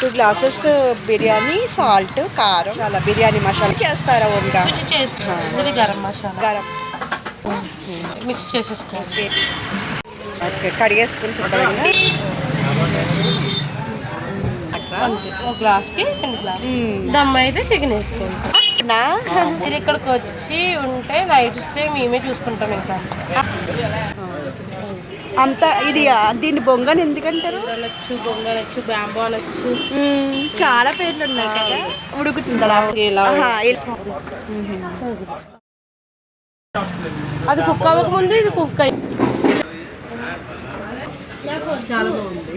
Two glasses biryani salt కారం. చాలా బిర్యానీ మసాలా చేస్తారా ఓన్గా? ఇది చేస్తాం ఇది గరం మసాలా. గరం. మిక్స్ చేసేసుకోవాలి ఓకే. కడిగేసుకుని శుభ్రంగా. ఒక గ్లాస్కి రెండు గ్లాస్. దమ్ అయితే చికెన్ వేసుకుంటాం నా ఇది ఇక్కడికి వచ్చి ఉంటే నైట్ స్టే మేమే చూసుకుంటాం ఇంకా. అంత ఇది దీన్ని బొంగని ఎందుకంటారు? అనొచ్చు బొంగ అనొచ్చు బ్యాంబో అనొచ్చు చాలా పేర్లు ఉన్నాయి కదా. ఉడుకుతుందా ఆహా, ఇలా. అది కుక్ అవ్వక ముందు ఇది కుక్ అయ్యి చాలా బాగుంది.